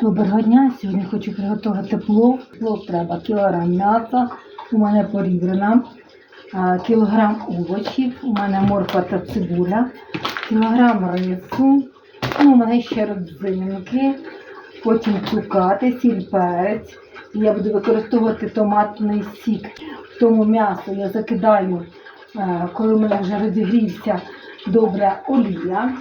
Доброго дня. Сьогодні хочу приготувати плов. Плов треба кілограм м'яса, у мене порібрана, кілограм овочів, у мене морква та цибуля, кілограм рису, ну, у мене ще родзинки, потім цукати, сіль, перець. Я буду використовувати томатний сік. В тому м'ясо я закидаю, е, коли у мене вже розігрівся добре олія.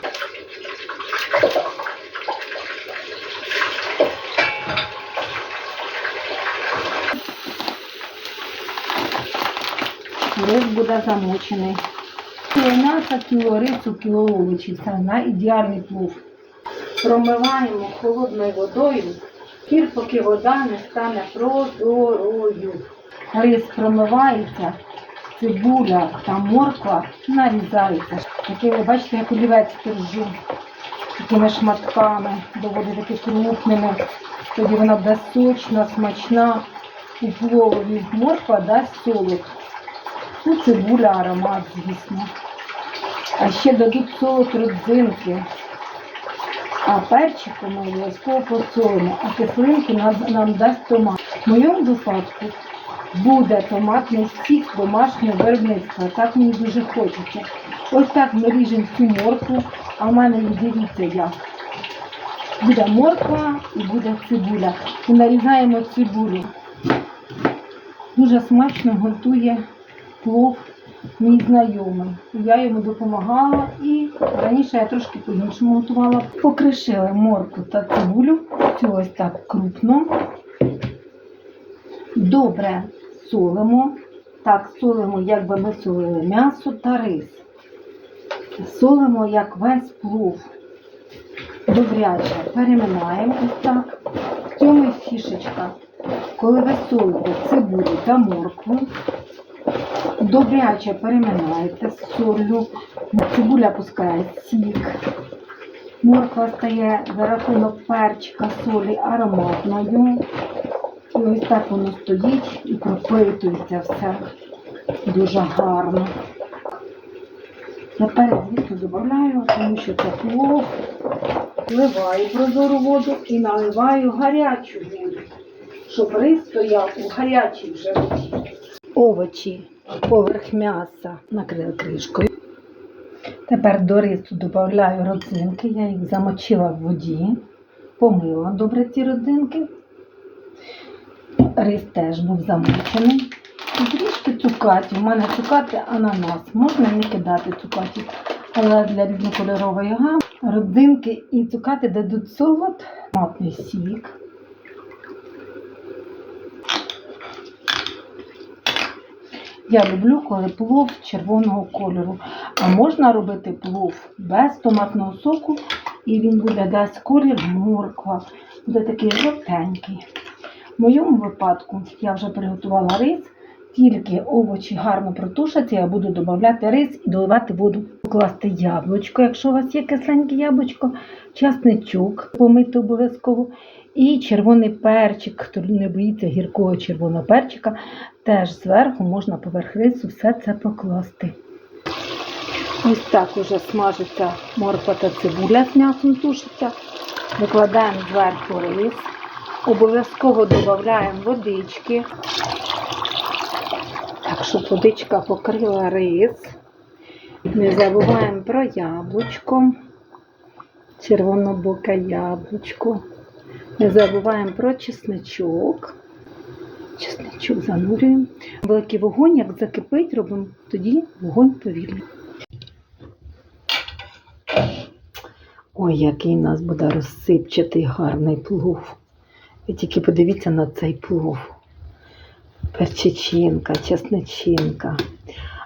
Рис буде замочений. Кіло м'яса, кіло рису, кіло овочів. Це на ідеальний плов. Промиваємо холодною водою, кір, поки вода не стане прозорою. Рис промивається, цибуля та морква нарізаються. Таке, ви бачите, як олівець держу. Такими шматками, доволі таки крупними. Тоді вона буде сочна, смачна. У пловові морква дасть солод. Ну, цибуля, аромат, звісно. А ще дадуть солод родзинки. А перчику ми обов'язково посолимо, а кислинки нам, нам дасть томат. В моєму випадку буде томатний сік домашнього виробництва. Так мені дуже хочеться. Ось так ми ріжемо цю моркву, а в мене і дивіться як. Буде морква і буде цибуля. І нарізаємо цибулю. Дуже смачно готує плов мій знайомий. Я йому допомагала і раніше я трошки по-іншому готувала. Покришили морку та цибулю, цю ось так крупно. Добре солимо. Так, солимо, як би ми солили м'ясо та рис. Солимо як весь плов. Добряче переминаємо ось так. В цьому фішечка. Коли ви солите цибулю та моркву, добряче переминаєте з солью, цибуля пускає сік, морква стає за рахунок перчика, солі ароматною. І ось так воно стоїть і пропитується все дуже гарно. Тепер, звісно, додаю, тому що це плов. Вливаю прозору воду і наливаю гарячу воду, щоб рис стояв у гарячій вже воді. Овочі поверх м'яса накрили кришкою. Тепер до рису додаю родзинки. Я їх замочила в воді, помила добре ці родзинки. Рис теж був замочений. І цукатів. У мене цукати ананас. Можна не кидати цукатів. Але для різнокольорової гами родзинки і цукати дадуть солод, матний сік. Я люблю, коли плов червоного кольору. А можна робити плов без томатного соку, і він буде дасть колір морква. Буде такий жовтенький. В моєму випадку я вже приготувала рис, тільки овочі гарно протушаться, я буду додавати рис і доливати воду. Покласти яблучко, якщо у вас є кисленьке яблучко, часничок помити обов'язково. І червоний перчик, хто не боїться гіркого червоного перчика, теж зверху можна поверх рису все це покласти. Ось так уже смажиться морква та цибуля з м'ясом тушиться. Викладаємо зверху рис. Обов'язково додаємо водички. Так, щоб водичка покрила рис. Не забуваємо про яблучко, червонобоке яблучко. Не забуваємо про чесничок. Чесничок занурюємо. Великий вогонь, як закипить, робимо тоді вогонь повільний. Ой, який у нас буде розсипчатий гарний плов. Ви тільки подивіться на цей плов. Перчичинка, чесничинка,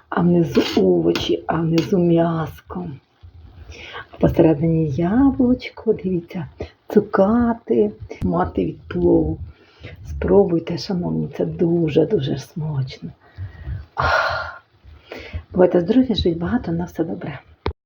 а внизу овочі, а внизу м'яско. А посередині яблучко, дивіться, цукати, мати від плову. Спробуйте, шановні, це дуже-дуже смачно. Ах. Бувайте здорові, живіть багато, на все добре.